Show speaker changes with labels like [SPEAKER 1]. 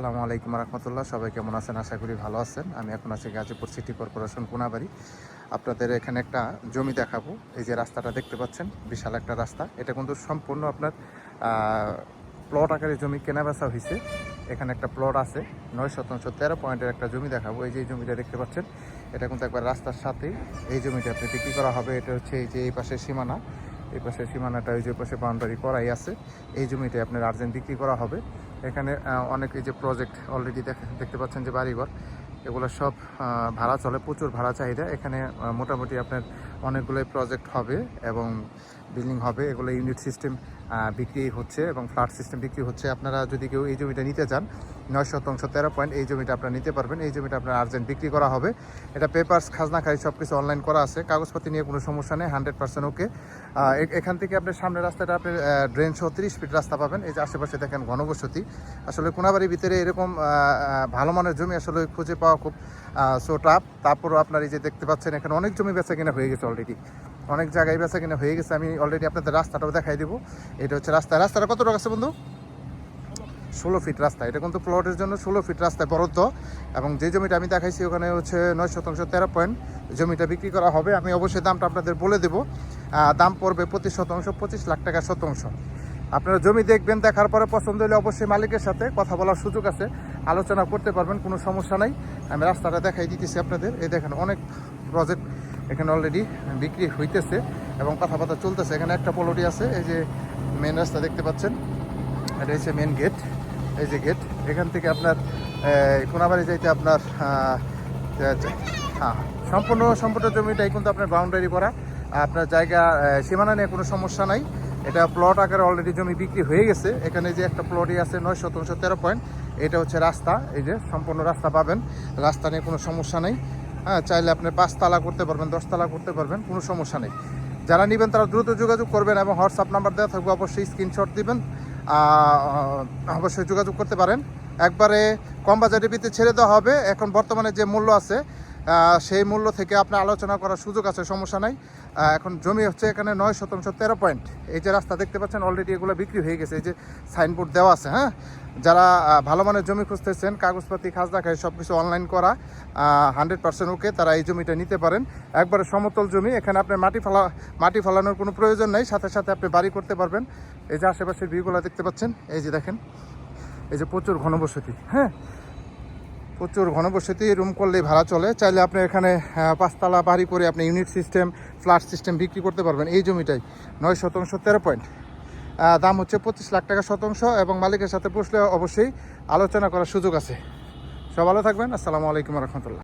[SPEAKER 1] আসসালামু আলাইকুম রহমতুল্লাহ, সবাই কেমন আছেন? আশা করি ভালো আছেন। আমি এখন আছি গাজীপুর সিটি কর্পোরেশন কোনাবাড়ি। আপনাদের এখানে একটা জমি দেখাবো। এই যে রাস্তাটা দেখতে পাচ্ছেন, বিশাল একটা রাস্তা। এটা কিন্তু সম্পূর্ণ আপনার প্লট আকারে জমি কেনা বেচা হয়েছে এখানে একটা প্লট আছে, নয় শতাংশ, তেরো পয়েন্টের একটা জমি দেখাবো। এই যে জমিটা দেখতে পাচ্ছেন, এটা কিন্তু একবার রাস্তার সাথেই এই জমিটা আপনি বিক্রি করা হবে, এটা হচ্ছে এই যে এই পাশে সীমানা। এই পাশে সীমানাটা ওই যে পাশে বাউন্ডারি করাই আছে। এই জমিটা আপনার আর্জেন্ট বিক্রি করা হবে। এখানে অনেক এই যে প্রজেক্ট অলরেডি দেখতে পাচ্ছেন যে বাড়িঘর, এগুলো সব ভাড়া চলে, প্রচুর ভাড়া চাহিদা। এখানে মোটামুটি আপনার অনেকগুলোই প্রজেক্ট হবে এবং বিল্ডিং হবে, এগুলো ইউনিট সিস্টেম বিক্রি হচ্ছে এবং ফ্ল্যাট সিস্টেম বিক্রি হচ্ছে। আপনারা যদি কেউ এই জমিটা নিতে চান, নয় শতাংশ তেরো পয়েন্ট এই জমিটা আপনারা নিতে পারবেন, এই জমিটা আপনার আর্জেন্ট বিক্রি করা হবে। এটা পেপার্স খাজনা খাই সব কিছু অনলাইন করা আছে কাগজপাতি নিয়ে কোনো সমস্যা নেই হান্ড্রেড পার্সেন্ট ওকে এখান থেকে আপনার সামনের রাস্তাটা, আপনি ড্রেন সহ তিরিশ ফিট রাস্তা পাবেন, এই যে আশেপাশে দেখেন ঘনবসতি। আসলে কোনাবাড়ির ভিতরে এরকম ভালো মানের জমি আসলে খুঁজে পাওয়া খুব সো টাফ তারপরও আপনার এই যে দেখতে পাচ্ছেন, এখানে অনেক জমি বেচা কিনা হয়ে গেছে অলরেডি অনেক জায়গায় বেচা কিনা হয়ে গেছে, আমি অলরেডি আপনাদের রাস্তাটাও দেখাই দেবো। এটা হচ্ছে রাস্তা। রাস্তাটা কত টাকা আছে বন্ধু? ষোলো ফিট রাস্তা। এটা কিন্তু প্লটের জন্য ষোলো ফিট রাস্তায় বরাদ্দ। এবং যে জমিটা আমি দেখাইছি, ওখানে হচ্ছে নয় শতাংশ তেরো পয়েন্ট জমিটা বিক্রি করা হবে। আমি অবশ্যই দামটা আপনাদের বলে দেবো। দাম পড়বে প্রতি শতাংশ, পঁচিশ লাখ টাকা শতাংশ। আপনারা জমি দেখবেন, দেখার পরে পছন্দ হলে অবশ্যই মালিকের সাথে কথা বলার সুযোগ আছে। আলোচনা করতে পারবেন, কোনো সমস্যা নাই। আমি রাস্তাটা দেখাই দিতেছি আপনাদের। এই দেখেন, অনেক প্রজেক্ট এখানে অলরেডি বিক্রি হইতেছে এবং কথাবার্তা চলতেছে। এখানে একটা পলটি আছে এই যে মেন রাস্তা দেখতে পাচ্ছেন। এটা হচ্ছে মেন গেট এই যে গেট এখান থেকে আপনার কোনাবাড়ি যাইতে আপনার আহ, হ্যাঁ সম্পূর্ণ সম্পূর্ণ জমিটাই কিন্তু আপনার বাউন্ডারি করা আপনার জায়গা সীমানা নিয়ে কোনো সমস্যা নাই। এটা প্লট আকারে অলরেডি জমি বিক্রি হয়ে গেছে। এখানে যে একটা প্লটই আছে নয় শতাংশ তেরো পয়েন্ট এটা হচ্ছে রাস্তা। এই যে সম্পূর্ণ রাস্তা পাবেন। রাস্তা নিয়ে কোনো সমস্যা নেই। হ্যাঁ চাইলে আপনি পাঁচতলা করতে পারবেন দশতলা করতে পারবেন, কোনো সমস্যা নেই। যারা নেবেন তারা দ্রুত যোগাযোগ করবেন এবং হোয়াটসঅ্যাপ নাম্বার দেওয়া থাকবে, অবশ্যই স্ক্রিনশট দিবেন। অবশ্যই যোগাযোগ করতে পারেন। একবারে কম বাজারে ভিত্তিতে ছেড়ে দেওয়া হবে। এখন বর্তমানে যে মূল্য আছে সেই মূল্য থেকে আপনার আলোচনা করার সুযোগ আছে, সমস্যা নাই। এখন জমি হচ্ছে এখানে নয় শতাংশ তেরো পয়েন্ট। এই যে রাস্তা দেখতে পাচ্ছেন অলরেডি এগুলো বিক্রি হয়ে গেছে। এই যে সাইনবোর্ড দেওয়া আছে হ্যাঁ? যারা ভালো মানের জমি খুঁজতেছেন, কাগজপাতি, খাজনা খাই সব কিছু অনলাইন করা হান্ড্রেড পার্সেন্ট ওকে তারা এই জমিটা নিতে পারেন। একবারে সমতল জমি, এখানে আপনার মাটি ফেলা, মাটি ফেলানোর কোনো প্রয়োজন নেই, সাথে সাথে আপনি বাড়ি করতে পারবেন। এই যে আশেপাশের ভিউগুলো দেখতে পাচ্ছেন, এই যে দেখেন, এই যে প্রচুর ঘনবসতি হ্যাঁ? প্রচুর ঘনবসতি রুম করলেই ভাড়া চলে। চাইলে আপনি এখানে পাঁচতলা বাড়ি করে আপনি ইউনিট সিস্টেম ফ্ল্যাট সিস্টেম বিক্রি করতে পারবেন। এই জমিটাই, নয় শতাংশ, তেরো পয়েন্ট দাম হচ্ছে পঁচিশ লাখ টাকা শতাংশ এবং মালিকের সাথে বসলে অবশ্যই আলোচনা করার সুযোগ আছে। সব ভালো থাকবেন। আসসালামু আলাইকুম রহমতুল্লাহ।